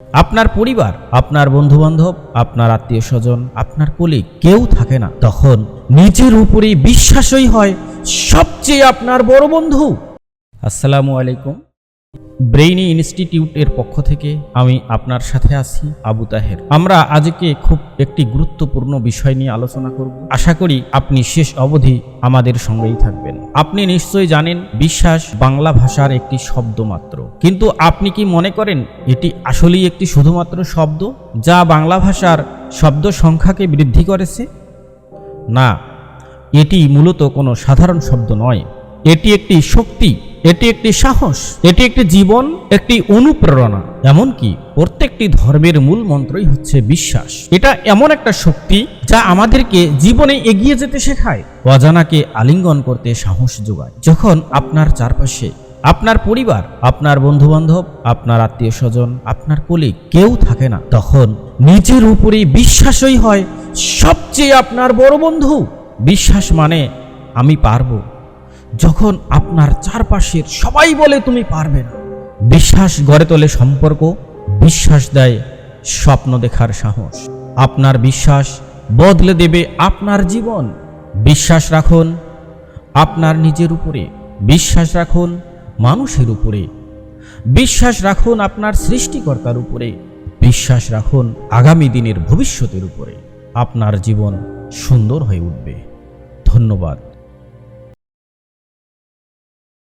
আপনার পরিবার, আপনার বন্ধুবান্ধব, আপনার আত্মীয় স্বজন আপনার কলিগ কেউ থাকে না। তখন নিজের উপরেই বিশ্বাসই হয় সবচেয়ে আপনার বড় বন্ধু। আসসালামু আলাইকুম। ব্রেইনি ইনস্টিটিউটের পক্ষ থেকে আমি আপনার সাথে আছি আবু তাহের। আমরা আজকে খুব একটি গুরুত্বপূর্ণ বিষয় নিয়ে আলোচনা করব। আশা করি আপনি শেষ অবধি আমাদের সঙ্গেই থাকবেন। আপনি নিশ্চয়ই জানেন, বিশ্বাস বাংলা ভাষার একটি শব্দ মাত্র কিন্তু আপনি কি মনে করেন, এটি আসলেই একটি শুধুমাত্র শব্দ, যা বাংলা ভাষার শব্দ সংখ্যাকে বৃদ্ধি করেছে? না, এটি মূলত কোনো সাধারণ শব্দ নয়। এটি একটি শক্তি, এটি একটি সাহস, এটি একটি জীবন, একটি অনুপ্রেরণা। এমনকি প্রত্যেকটি ধর্মের মূল মন্ত্রই হচ্ছে বিশ্বাস। এটা এমন একটা শক্তি যা আমাদেরকে জীবনে এগিয়ে যেতে শেখায়। অজানাকে আলিঙ্গন করতে সাহস যোগায়। যখন আপনার চারপাশে, আপনার পরিবার, আপনার বন্ধুবান্ধব, আপনার আত্মীয় স্বজন আপনার কলিগ কেউ থাকে না, তখন নিজের উপরেই বিশ্বাসই হয়, সবচেয়ে আপনার বড় বন্ধু। বিশ্বাস মানে আমি পারব। যখন আপনার চারপাশের সবাই বলে, তুমি পারবে না। বিশ্বাস গড়ে তোলে সম্পর্ক, বিশ্বাস দেয় স্বপ্ন দেখার সাহস। আপনার বিশ্বাস বদলে দেবে আপনার জীবন। বিশ্বাস রাখুন, আপনার নিজের উপরে। বিশ্বাস রাখুন, মানুষের উপরে। বিশ্বাস রাখুন, আপনার সৃষ্টিকর্তার উপরে। বিশ্বাস রাখুন, আগামী দিনের ভবিষ্যতের উপরে। আপনার জীবন সুন্দর হয়ে উঠবে। ধন্যবাদ।